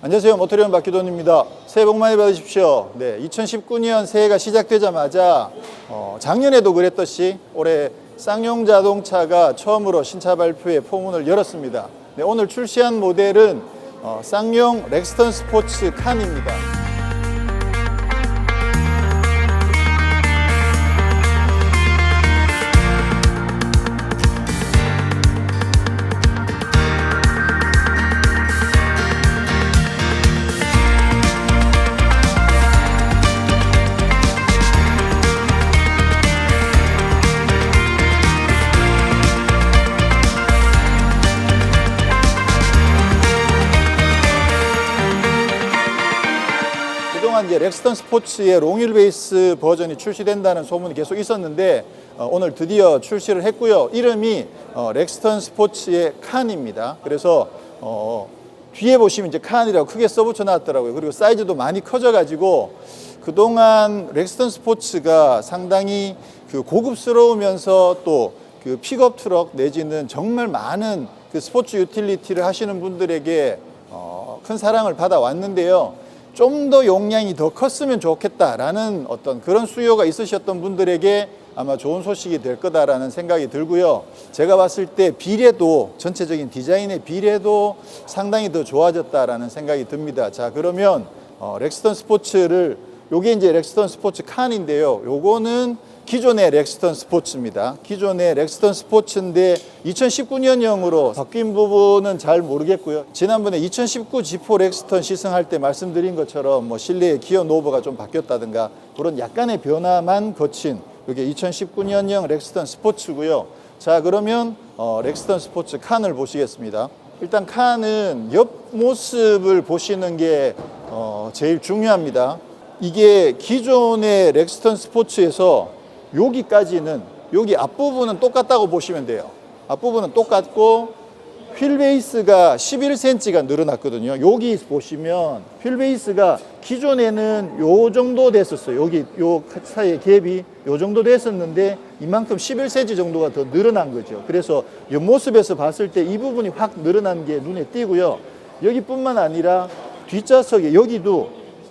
안녕하세요. 모토리온 박기돈입니다. 새해 복 많이 받으십시오. 네, 2019년 새해가 시작되자마자 어, 작년에도 그랬듯이 올해 쌍용 자동차가 처음으로 신차 발표회 포문을 열었습니다. 네, 오늘 출시한 모델은 어, 쌍용 렉스턴 스포츠 칸입니다. 이제 렉스턴 스포츠의 롱휠 베이스 버전이 출시된다는 소문이 계속 있었는데 어, 오늘 드디어 출시를 했고요. 이름이 어, 렉스턴 스포츠의 칸입니다. 그래서 어, 뒤에 보시면 이제 칸이라고 크게 써붙여 놨더라고요. 그리고 사이즈도 많이 커져가지고 그동안 렉스턴 스포츠가 상당히 그 고급스러우면서 또 그 픽업 트럭 내지는 정말 많은 그 스포츠 유틸리티를 하시는 분들에게 어, 큰 사랑을 받아왔는데요. 좀 더 용량이 더 컸으면 좋겠다라는 어떤 그런 수요가 있으셨던 분들에게 아마 좋은 소식이 될 거다라는 생각이 들고요. 제가 봤을 때 비례도 전체적인 디자인의 비례도 상당히 더 좋아졌다라는 생각이 듭니다. 자, 그러면 어, 렉스턴 스포츠를 요게 이제 렉스턴 스포츠 칸인데요. 요거는 기존의 렉스턴 스포츠입니다. 기존의 렉스턴 스포츠인데 2019년형으로 바뀐 부분은 잘 모르겠고요. 지난번에 2019 G4 렉스턴 시승할 때 말씀드린 것처럼 뭐 실내의 기어 노브가 좀 바뀌었다든가 그런 약간의 변화만 거친 이게 2019년형 렉스턴 스포츠고요. 자 그러면 어, 렉스턴 스포츠 칸을 보시겠습니다. 일단 칸은 옆 모습을 보시는 게 어, 제일 중요합니다. 이게 기존의 렉스턴 스포츠에서 여기까지는 여기 앞부분은 똑같다고 보시면 돼요. 앞부분은 똑같고 휠 베이스가 11cm가 늘어났거든요. 여기 보시면 휠 베이스가 기존에는 요 정도 됐었어요. 여기 요 사이의 갭이 요 정도 됐었는데 이만큼 11cm 정도가 더 늘어난 거죠. 그래서 옆모습에서 봤을 때 이 부분이 확 늘어난 게 눈에 띄고요. 여기뿐만 아니라 뒷좌석에 여기도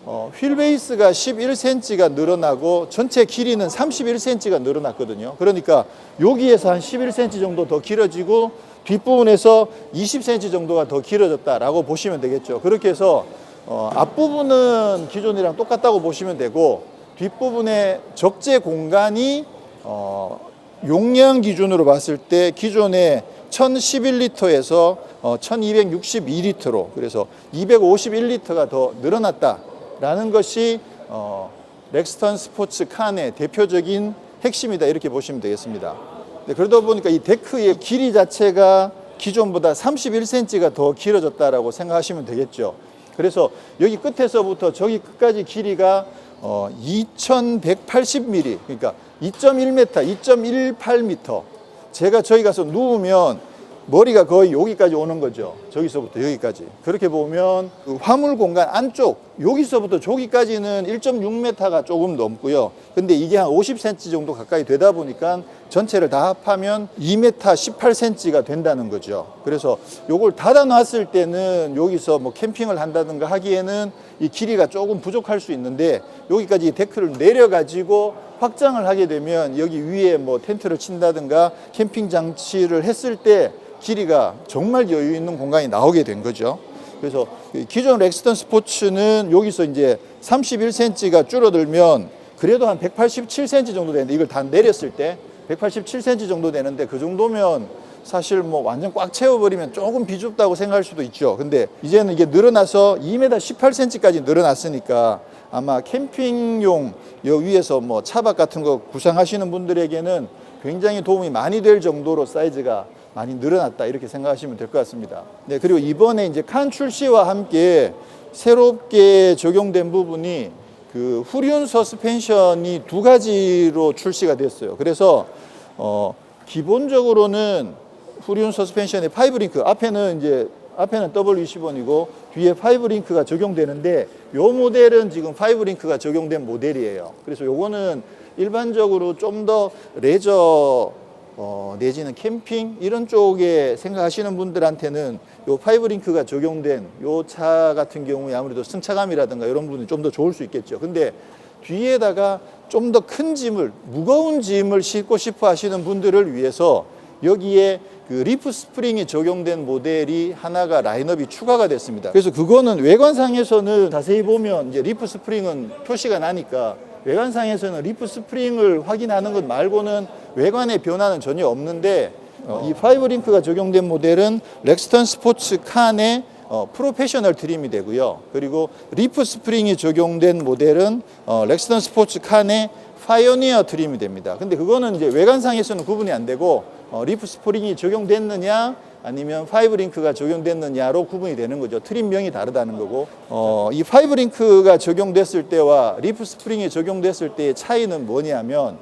어, 휠 베이스가 11cm가 늘어나고 전체 길이는 31cm가 늘어났거든요. 그러니까 여기에서 한 11cm 정도 더 길어지고 뒷부분에서 20cm 정도가 더 길어졌다라고 보시면 되겠죠. 그렇게 해서 어, 앞부분은 기존이랑 똑같다고 보시면 되고 뒷부분의 적재 공간이 어, 용량 기준으로 봤을 때 기존의 1011리터에서 어, 1262리터로 그래서 251리터가 더 늘어났다 라는 것이 어, 렉스턴 스포츠 칸의 대표적인 핵심이다 이렇게 보시면 되겠습니다. 네, 그러다 보니까 이 데크의 길이 자체가 기존보다 31cm가 더 길어졌다라고 생각하시면 되겠죠. 그래서 여기 끝에서부터 저기 끝까지 길이가 어, 2180mm 그러니까 2.1m, 2.18m 제가 저기 가서 누우면 머리가 거의 여기까지 오는 거죠. 저기서부터 여기까지. 그렇게 보면 그 화물 공간 안쪽 여기서부터 저기까지는 1.6m가 조금 넘고요. 근데 이게 한 50cm 정도 가까이 되다 보니까 전체를 다 합하면 2m 18cm가 된다는 거죠. 그래서 요걸 닫아 놨을 때는 여기서 뭐 캠핑을 한다든가 하기에는 이 길이가 조금 부족할 수 있는데 여기까지 데크를 내려 가지고 확장을 하게 되면 여기 위에 뭐 텐트를 친다든가 캠핑 장치를 했을 때 길이가 정말 여유 있는 공간이 나오게 된 거죠. 그래서 기존 렉스턴 스포츠는 여기서 이제 31cm가 줄어들면 그래도 한 187cm 정도 되는데 이걸 다 내렸을 때 187cm 정도 되는데 그 정도면 사실 뭐 완전 꽉 채워버리면 조금 비좁다고 생각할 수도 있죠. 근데 이제는 이게 늘어나서 2m 18cm까지 늘어났으니까 아마 캠핑용 여 위에서 뭐 차박 같은 거 구상하시는 분들에게는 굉장히 도움이 많이 될 정도로 사이즈가 많이 늘어났다 이렇게 생각하시면 될 것 같습니다. 네, 그리고 이번에 이제 칸 출시와 함께 새롭게 적용된 부분이 그 후륜 서스펜션이 두 가지로 출시가 됐어요. 그래서 어 기본적으로는 후륜 서스펜션의 파이브 링크 앞에는 이제 앞에는 W20원이고 뒤에 파이브 링크가 적용되는데 요 모델은 지금 파이브 링크가 적용된 모델이에요. 그래서 요거는 일반적으로 좀 더 레저 어, 내지는 캠핑 이런 쪽에 생각하시는 분들한테는 요 파이브 링크가 적용된 요 차 같은 경우에 아무래도 승차감이라든가 이런 부분이 좀 더 좋을 수 있겠죠. 근데 뒤에다가 좀 더 큰 짐을 무거운 짐을 싣고 싶어 하시는 분들을 위해서 여기에 그 리프 스프링이 적용된 모델이 하나가 라인업이 추가가 됐습니다. 그래서 그거는 외관상에서는 자세히 보면 이제 리프 스프링은 표시가 나니까 외관상에서는 리프 스프링을 확인하는 것 말고는 외관의 변화는 전혀 없는데 어, 이 파이브 링크가 적용된 모델은 렉스턴 스포츠 칸의 어, 프로페셔널 트림이 되고요. 그리고 리프 스프링이 적용된 모델은 어, 렉스턴 스포츠 칸의 파이오니어 트림이 됩니다. 근데 그거는 이제 외관상에서는 구분이 안 되고 어, 리프 스프링이 적용됐느냐 아니면 파이브 링크가 적용됐느냐로 구분이 되는 거죠. 트림명이 다르다는 거고 어, 이 파이브 링크가 적용됐을 때와 리프 스프링이 적용됐을 때의 차이는 뭐냐면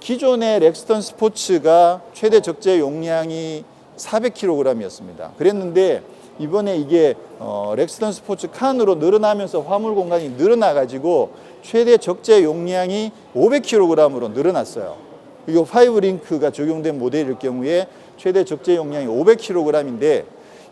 기존의 렉스턴 스포츠가 최대 적재 용량이 400kg이었습니다. 그랬는데 이번에 이게 어, 렉스턴 스포츠 칸으로 늘어나면서 화물 공간이 늘어나 가지고 최대 적재 용량이 500kg으로 늘어났어요. 이거 파이브 링크가 적용된 모델일 경우에 최대 적재 용량이 500kg인데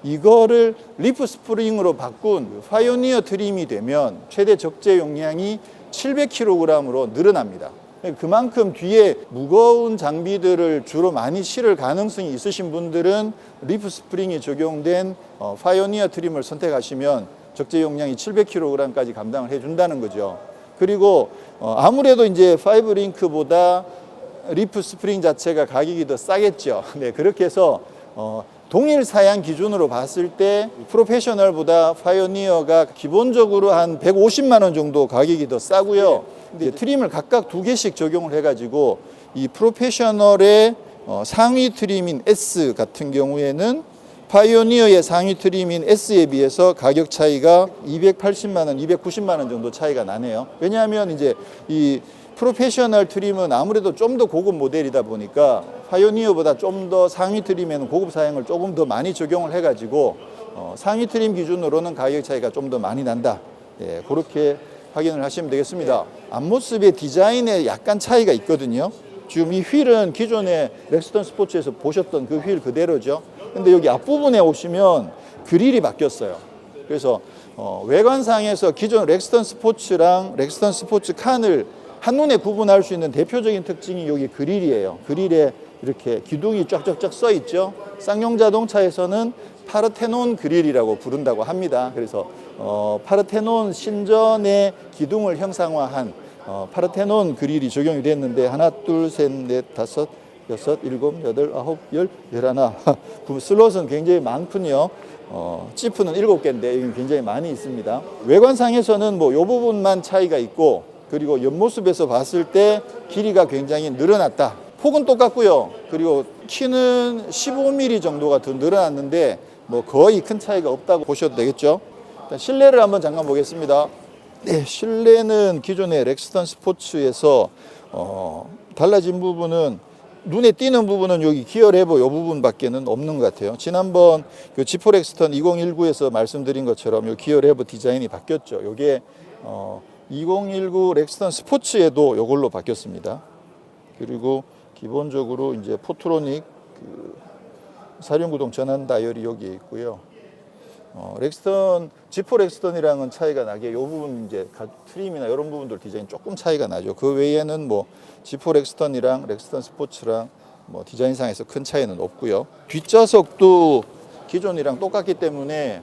이거를 리프 스프링으로 바꾼 파이오니어 트림이 되면 최대 적재 용량이 700kg으로 늘어납니다. 그만큼 뒤에 무거운 장비들을 주로 많이 실을 가능성이 있으신 분들은 리프 스프링이 적용된 어, 파이오니어 트림을 선택하시면 적재 용량이 700kg까지 감당을 해준다는 거죠. 그리고 어, 아무래도 이제 파이브 링크보다 리프 스프링 자체가 가격이 더 싸겠죠. 네, 그렇게 해서 어, 동일 사양 기준으로 봤을 때 프로페셔널보다 파이오니어가 기본적으로 한 150만 원 정도 가격이 더 싸고요. 근데 트림을 각각 두 개씩 적용을 해가지고 이 프로페셔널의 어, 상위 트림인 S 같은 경우에는 파이오니어의 상위 트림인 S에 비해서 가격 차이가 280만 원, 290만 원 정도 차이가 나네요. 왜냐하면 이제 이 프로페셔널 트림은 아무래도 좀 더 고급 모델이다 보니까 파이오니어보다 좀 더 상위 트림에는 고급 사양을 조금 더 많이 적용을 해가지고 어, 상위 트림 기준으로는 가격 차이가 좀 더 많이 난다. 예, 그렇게 확인을 하시면 되겠습니다. 앞모습의 디자인에 약간 차이가 있거든요. 지금 이 휠은 기존의 렉스턴 스포츠에서 보셨던 그 휠 그대로죠. 근데 여기 앞부분에 오시면 그릴이 바뀌었어요. 그래서 어, 외관상에서 기존 렉스턴 스포츠랑 렉스턴 스포츠 칸을 한눈에 구분할 수 있는 대표적인 특징이 여기 그릴이에요. 그릴에 이렇게 기둥이 쫙쫙쫙 써 있죠. 쌍용 자동차에서는 파르테논 그릴이라고 부른다고 합니다. 그래서 어, 파르테논 신전의 기둥을 형상화한 어, 파르테논 그릴이 적용이 됐는데 하나, 둘, 셋, 넷, 다섯, 여섯, 일곱, 여덟, 아홉, 열, 열하나. 그 슬롯은 굉장히 많군요. 어, 지프는 일곱 개인데 굉장히 많이 있습니다. 외관상에서는 뭐 요 부분만 차이가 있고 그리고 옆모습에서 봤을 때 길이가 굉장히 늘어났다. 폭은 똑같고요. 그리고 키는 15mm 정도가 더 늘어났는데 뭐 거의 큰 차이가 없다고 보셔도 되겠죠. 일단 실내를 한번 잠깐 보겠습니다. 네, 실내는 기존의 렉스턴 스포츠에서 어, 달라진 부분은 눈에 띄는 부분은 여기 기어 레버 이 부분밖에는 없는 것 같아요. 지난번 그 지포 렉스턴 2019에서 말씀드린 것처럼 이 기어 레버 디자인이 바뀌었죠. 이게 어, 2019 렉스턴 스포츠에도 이걸로 바뀌었습니다. 그리고 기본적으로 이제 포트로닉 그 사륜구동 전환 다이얼이 여기에 있고요. 어, 렉스턴 지포 렉스턴이랑은 차이가 나게 이 부분 이제 가- 트림이나 이런 부분들 디자인 조금 차이가 나죠. 그 외에는 뭐 지포 렉스턴이랑 렉스턴 스포츠랑 뭐 디자인상에서 큰 차이는 없고요. 뒷좌석도 기존이랑 똑같기 때문에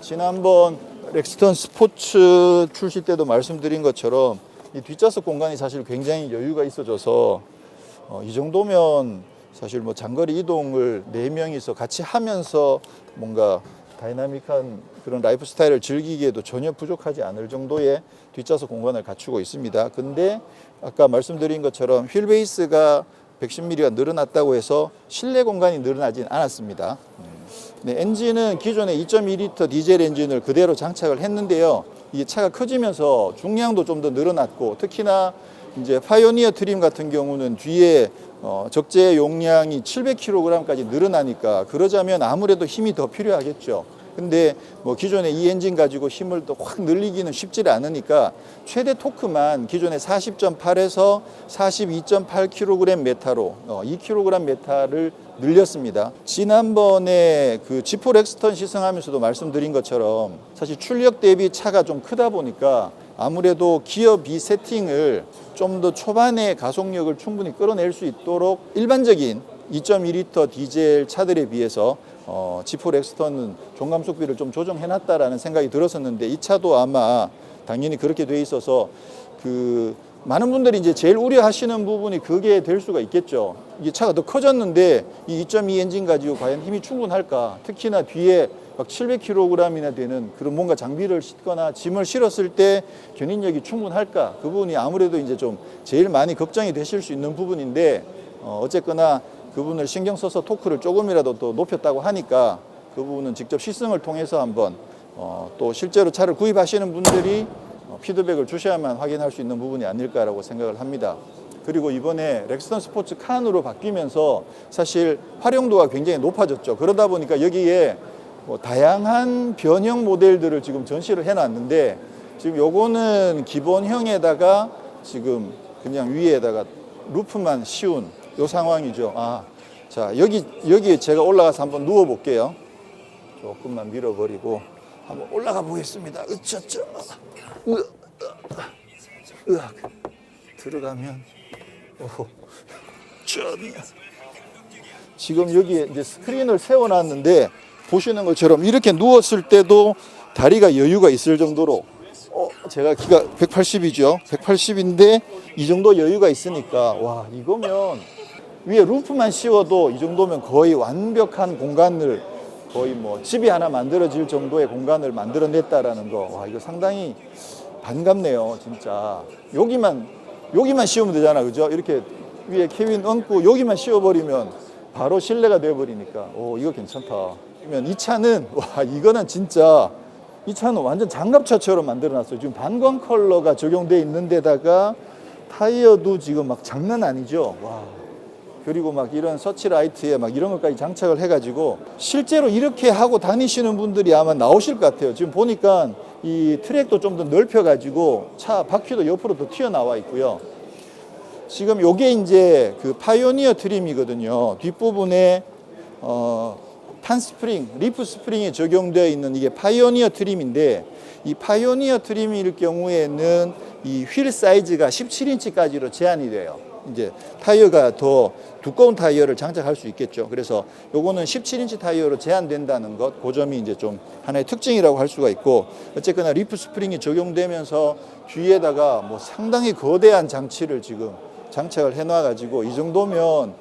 지난번 렉스턴 스포츠 출시 때도 말씀드린 것처럼 이 뒷좌석 공간이 사실 굉장히 여유가 있어져서 어, 이 정도면 사실 뭐 장거리 이동을 네 명이서 같이 하면서 뭔가 다이나믹한 그런 라이프 스타일을 즐기기에도 전혀 부족하지 않을 정도의 뒷좌석 공간을 갖추고 있습니다. 근데 아까 말씀드린 것처럼 휠 베이스가 110mm가 늘어났다고 해서 실내 공간이 늘어나진 않았습니다. 네, 엔진은 기존의 2.2리터 디젤 엔진을 그대로 장착을 했는데요. 이 차가 커지면서 중량도 좀 더 늘어났고 특히나 이제 파이오니어 트림 같은 경우는 뒤에 어, 적재 용량이 700kg까지 늘어나니까 그러자면 아무래도 힘이 더 필요하겠죠. 근데 뭐 기존의 이 엔진 가지고 힘을 또 확 늘리기는 쉽지 않으니까 최대 토크만 기존의 40.8에서 42.8kg 메타로 어, 2kg 메타를 늘렸습니다. 지난번에 그 지포 렉스턴 시승하면서도 말씀드린 것처럼 사실 출력 대비 차가 좀 크다 보니까 아무래도 기어 비 세팅을 좀 더 초반에 가속력을 충분히 끌어낼 수 있도록 일반적인 2.2리터 디젤 차들에 비해서 어, 지포 렉스턴은 종감속비를 좀 조정해놨다라는 생각이 들었었는데 이 차도 아마 당연히 그렇게 돼 있어서 그 많은 분들이 이제 제일 우려하시는 부분이 그게 될 수가 있겠죠. 이게 차가 더 커졌는데 이 2.2 엔진 가지고 과연 힘이 충분할까? 특히나 뒤에 막 700kg이나 되는 그런 뭔가 장비를 싣거나 짐을 실었을 때 견인력이 충분할까? 그 부분이 아무래도 이제 좀 제일 많이 걱정이 되실 수 있는 부분인데 어, 어쨌거나 그분을 신경 써서 토크를 조금이라도 또 높였다고 하니까 그 부분은 직접 시승을 통해서 한번 어, 또 실제로 차를 구입하시는 분들이 어, 피드백을 주셔야만 확인할 수 있는 부분이 아닐까라고 생각을 합니다. 그리고 이번에 렉스턴 스포츠 칸으로 바뀌면서 사실 활용도가 굉장히 높아졌죠. 그러다 보니까 여기에 뭐 다양한 변형 모델들을 지금 전시를 해놨는데 지금 요거는 기본형에다가 지금 그냥 위에다가 루프만 씌운 요 상황이죠. 아, 자 여기 여기 제가 올라가서 한번 누워 볼게요. 조금만 밀어버리고 한번 올라가 보겠습니다. 으쩌쩌. 으, 으, 으악. 들어가면 오, 쩌. 지금 여기에 이제 스크린을 세워놨는데 보시는 것처럼 이렇게 누웠을 때도 다리가 여유가 있을 정도로 어, 제가 키가 180이죠. 180인데 이 정도 여유가 있으니까 와 이거면 위에 루프만 씌워도 이 정도면 거의 완벽한 공간을 거의 뭐 집이 하나 만들어질 정도의 공간을 만들어냈다라는 거. 와 이거 상당히 반갑네요, 진짜. 여기만 여기만 씌우면 되잖아, 그죠? 이렇게 위에 케빈 얹고 여기만 씌워버리면 바로 실내가 돼버리니까 오 이거 괜찮다. 그러면 이 차는 와 이거는 진짜 이 차는 완전 장갑차처럼 만들어놨어요. 지금 반광 컬러가 적용돼 있는 데다가 타이어도 지금 막 장난 아니죠. 와. 그리고 막 이런 서치라이트에 막 이런 것까지 장착을 해가지고 실제로 이렇게 하고 다니시는 분들이 아마 나오실 것 같아요. 지금 보니까 이 트랙도 좀 더 넓혀가지고 차 바퀴도 옆으로 더 튀어나와 있고요. 지금 요게 이제 그 파이오니어 트림이거든요. 뒷부분에 어, 탄 스프링, 리프 스프링이 적용되어 있는 이게 파이오니어 트림인데 이 파이오니어 트림일 경우에는 이 휠 사이즈가 17인치까지로 제한이 돼요. 이제 타이어가 더 두꺼운 타이어를 장착할 수 있겠죠. 그래서 요거는 17인치 타이어로 제한된다는 것, 그 점이 이제 좀 하나의 특징이라고 할 수가 있고 어쨌거나 리프 스프링이 적용되면서 뒤에다가 뭐 상당히 거대한 장치를 지금 장착을 해놔 가지고 이 정도면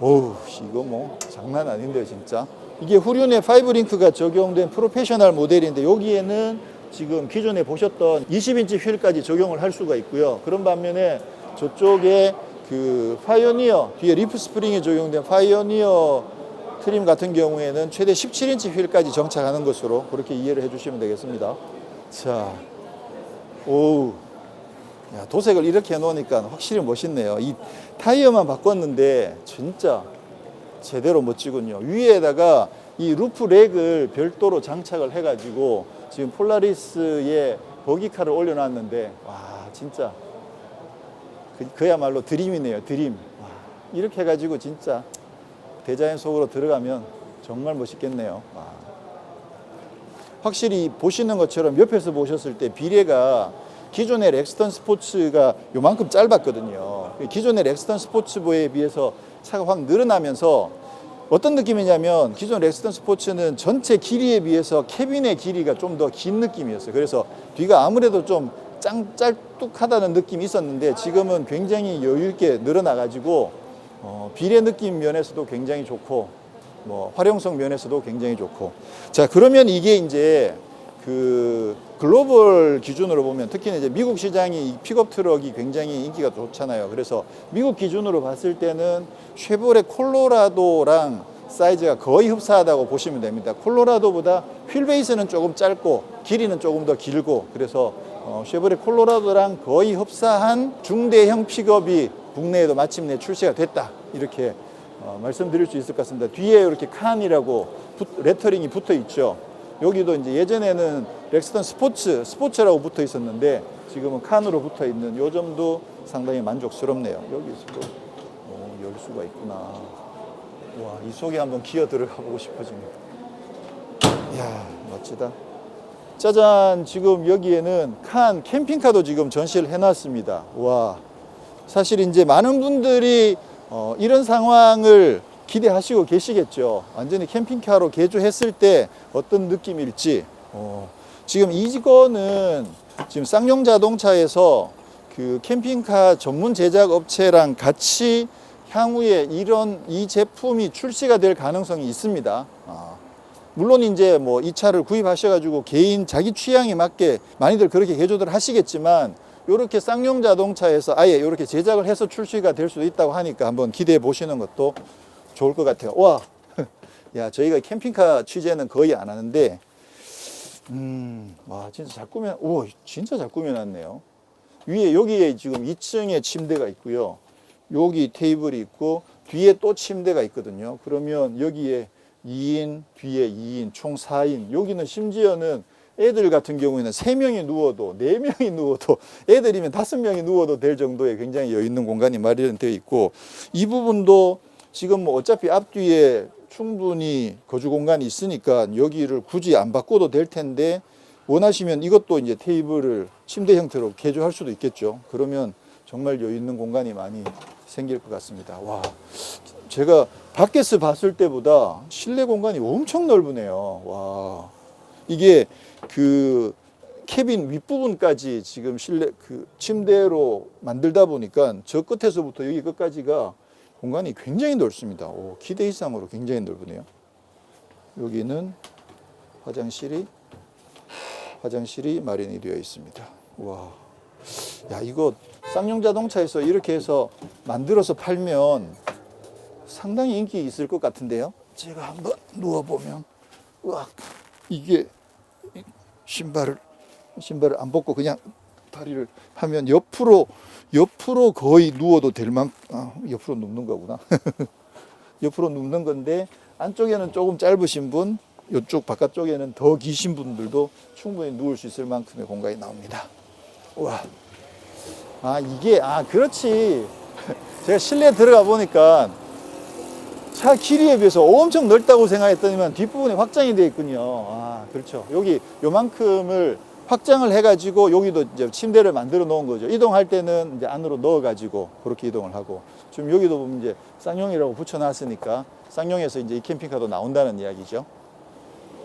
어우 이거 뭐 장난 아닌데요 진짜 이게 후륜의 파이브링크가 적용된 프로페셔널 모델인데 여기에는 지금 기존에 보셨던 20인치 휠까지 적용을 할 수가 있고요 그런 반면에 저쪽에 그 파이오니어 뒤에 리프 스프링이 적용된 파이오니어 트림 같은 경우에는 최대 17인치 휠까지 정착하는 것으로 그렇게 이해를 해주시면 되겠습니다 자 오우 야, 도색을 이렇게 해놓으니까 확실히 멋있네요. 이 타이어만 바꿨는데 진짜 제대로 멋지군요. 위에다가 이 루프 렉을 별도로 장착을 해가지고 지금 폴라리스에 버기카를 올려놨는데 와 진짜 그, 그야말로 드림이네요. 드림. 와, 이렇게 해가지고 진짜 대자연 속으로 들어가면 정말 멋있겠네요. 와. 확실히 보시는 것처럼 옆에서 보셨을 때 비례가 기존의 렉스턴 스포츠가 요만큼 짧았거든요. 기존의 렉스턴 스포츠보에 비해서 차가 확 늘어나면서 어떤 느낌이냐면 기존 렉스턴 스포츠는 전체 길이에 비해서 캐빈의 길이가 좀 더 긴 느낌이었어요. 그래서 뒤가 아무래도 좀 짱, 짤뚝하다는 느낌이 있었는데 지금은 굉장히 여유 있게 늘어나가지고 어, 비례 느낌 면에서도 굉장히 좋고 뭐 활용성 면에서도 굉장히 좋고. 자, 그러면 이게 이제 그 글로벌 기준으로 보면 특히 이제 미국 시장이 이 픽업 트럭이 굉장히 인기가 좋잖아요. 그래서 미국 기준으로 봤을 때는 쉐보레 콜로라도랑 사이즈가 거의 흡사하다고 보시면 됩니다. 콜로라도보다 휠 베이스는 조금 짧고 길이는 조금 더 길고 그래서 어, 쉐보레 콜로라도랑 거의 흡사한 중대형 픽업이 국내에도 마침내 출시가 됐다 이렇게 어, 말씀드릴 수 있을 것 같습니다. 뒤에 이렇게 칸이라고 붙- 레터링이 붙어 있죠. 여기도 이제 예전에는 렉스턴 스포츠 스포츠라고 붙어 있었는데 지금은 칸으로 붙어 있는 요 점도 상당히 만족스럽네요. 여기서도 어, 열 수가 있구나. 와, 이 속에 한번 기어 들어가 보고 싶어집니다. 이야, 멋지다. 짜잔, 지금 여기에는 칸 캠핑카도 지금 전시를 해놨습니다. 와, 사실 이제 많은 분들이 어, 이런 상황을 기대하시고 계시겠죠. 완전히 캠핑카로 개조했을 때 어떤 느낌일지. 어, 지금 이거는 지금 쌍용 자동차에서 그 캠핑카 전문 제작 업체랑 같이 향후에 이런 이 제품이 출시가 될 가능성이 있습니다. 아, 물론 이제 뭐 이 차를 구입하셔가지고 개인 자기 취향에 맞게 많이들 그렇게 개조들 하시겠지만 이렇게 쌍용 자동차에서 아예 이렇게 제작을 해서 출시가 될 수도 있다고 하니까 한번 기대해 보시는 것도 좋을 것 같아요. 와, 야 저희가 캠핑카 취재는 거의 안 하는데, 음, 와 진짜 잘 꾸며, 오 진짜 잘 꾸며놨네요. 위에 여기에 지금 2층에 침대가 있고요. 여기 테이블이 있고 뒤에 또 침대가 있거든요. 그러면 여기에 2인, 뒤에 2인, 총 4인. 여기는 심지어는 애들 같은 경우에는 3명이 누워도 4명이 누워도 애들이면 5명이 누워도 될 정도의 굉장히 여유 있는 공간이 마련되어 있고 이 부분도 지금 뭐 어차피 앞뒤에 충분히 거주 공간이 있으니까 여기를 굳이 안 바꿔도 될 텐데 원하시면 이것도 이제 테이블을 침대 형태로 개조할 수도 있겠죠. 그러면 정말 여유 있는 공간이 많이 생길 것 같습니다. 와, 제가 밖에서 봤을 때보다 실내 공간이 엄청 넓으네요. 와, 이게 그 캐빈 윗부분까지 지금 실내 그 침대로 만들다 보니까 저 끝에서부터 여기 끝까지가 공간이 굉장히 넓습니다. 오, 기대 이상으로 굉장히 넓으네요. 여기는 화장실이 화장실이 마련이 되어 있습니다. 와, 야 이거 쌍용 자동차에서 이렇게 해서 만들어서 팔면 상당히 인기 있을 것 같은데요. 제가 한번 누워 보면, 와 이게 신발을 신발을 안 벗고 그냥 다리를 하면 옆으로 옆으로 거의 누워도 될 만, 아, 옆으로 눕는 거구나. 옆으로 눕는 건데 안쪽에는 조금 짧으신 분, 이쪽 바깥쪽에는 더 기신 분들도 충분히 누울 수 있을 만큼의 공간이 나옵니다. 와, 아 이게 아 그렇지. 제가 실내 들어가 보니까 차 길이에 비해서 엄청 넓다고 생각했더니만 뒷부분이 확장이 되어 있군요. 아, 그렇죠. 여기 요만큼을 확장을 해가지고 여기도 이제 침대를 만들어 놓은 거죠. 이동할 때는 이제 안으로 넣어가지고 그렇게 이동을 하고 지금 여기도 보면 이제 쌍용이라고 붙여놨으니까 쌍용에서 이제 이 캠핑카도 나온다는 이야기죠.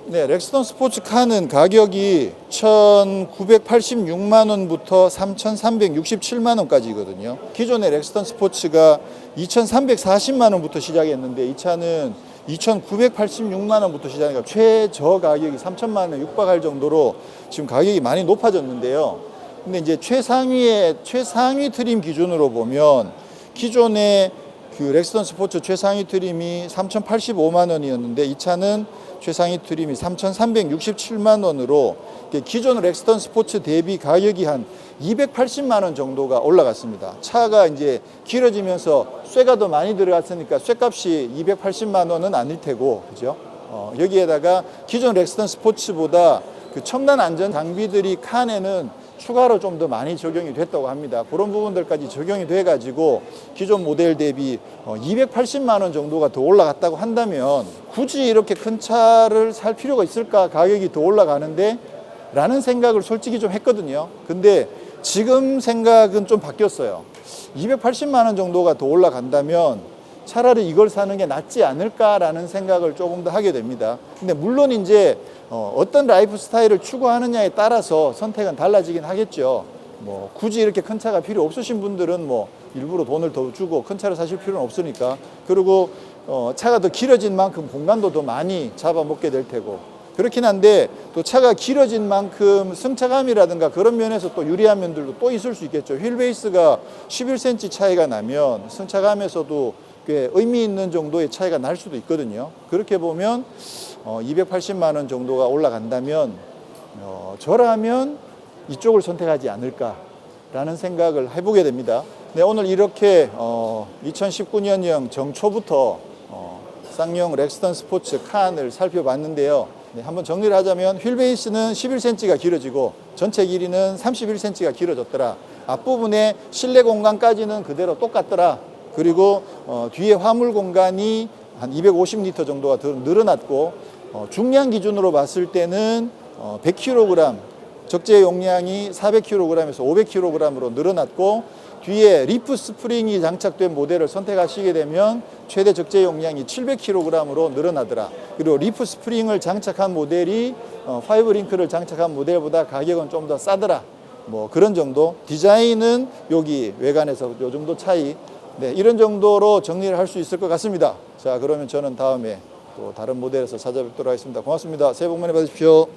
네, 렉스턴 스포츠카는 가격이 1,986만 원부터 3,367만 원까지거든요. 기존의 렉스턴 스포츠가 2,340만 원부터 시작했는데 이 차는 2,986만 원부터 시작하니까 최저 가격이 3천만 원 육박할 정도로 지금 가격이 많이 높아졌는데요. 근데 이제 최상위의 최상위 트림 기준으로 보면 기존의 그 렉스턴 스포츠 최상위 트림이 3,085만 원이었는데 이 차는 최상위 트림이 3,367만 원으로 기존 렉스턴 스포츠 대비 가격이 한 280만 원 정도가 올라갔습니다. 차가 이제 길어지면서 쇠가 더 많이 들어갔으니까 쇠값이 280만 원은 아닐 테고, 그죠? 어, 여기에다가 기존 렉스턴 스포츠보다 그 첨단 안전 장비들이 칸에는 추가로 좀 더 많이 적용이 됐다고 합니다. 그런 부분들까지 적용이 돼가지고 기존 모델 대비 어, 280만 원 정도가 더 올라갔다고 한다면 굳이 이렇게 큰 차를 살 필요가 있을까 가격이 더 올라가는데 라는 생각을 솔직히 좀 했거든요. 근데 지금 생각은 좀 바뀌었어요. 280만 원 정도가 더 올라간다면 차라리 이걸 사는 게 낫지 않을까라는 생각을 조금 더 하게 됩니다. 근데 물론 이제 어, 어 떤 라이프 스타일을 추구하느냐에 따라서 선택은 달라지긴 하겠죠. 뭐 굳이 이렇게 큰 차가 필요 없으신 분들은 뭐 일부러 돈을 더 주고 큰 차를 사실 필요는 없으니까 그리고 어, 차가 더 길어진 만큼 공간도 더 많이 잡아먹게 될 테고 그렇긴 한데 또 차가 길어진 만큼 승차감이라든가 그런 면에서 또 유리한 면들도 또 있을 수 있겠죠. 휠 베이스가 11cm 차이가 나면 승차감에서도 꽤 의미 있는 정도의 차이가 날 수도 있거든요. 그렇게 보면 어, 280만 원 정도가 올라간다면 어, 저라면 이쪽을 선택하지 않을까라는 생각을 해보게 됩니다. 네, 오늘 이렇게 어, 2019년형 정초부터 어, 쌍용 렉스턴 스포츠 칸을 살펴봤는데요. 네, 한번 정리를 하자면 휠 베이스는 11cm가 길어지고 전체 길이는 31cm가 길어졌더라. 앞부분에 실내 공간까지는 그대로 똑같더라. 그리고 어, 뒤에 화물 공간이 한 250리터 정도가 더 늘어났고 어, 중량 기준으로 봤을 때는 어, 100kg 적재 용량이 400kg에서 500kg으로 늘어났고 뒤에 리프 스프링이 장착된 모델을 선택하시게 되면 최대 적재 용량이 700kg으로 늘어나더라. 그리고 리프 스프링을 장착한 모델이 어, 파이브 링크를 장착한 모델보다 가격은 좀 더 싸더라. 뭐 그런 정도. 디자인은 여기 외관에서 요 정도 차이. 네, 이런 정도로 정리를 할 수 있을 것 같습니다. 자, 그러면 저는 다음에 또 다른 모델에서 찾아뵙도록 하겠습니다. 고맙습니다. 새해 복 많이 받으십시오.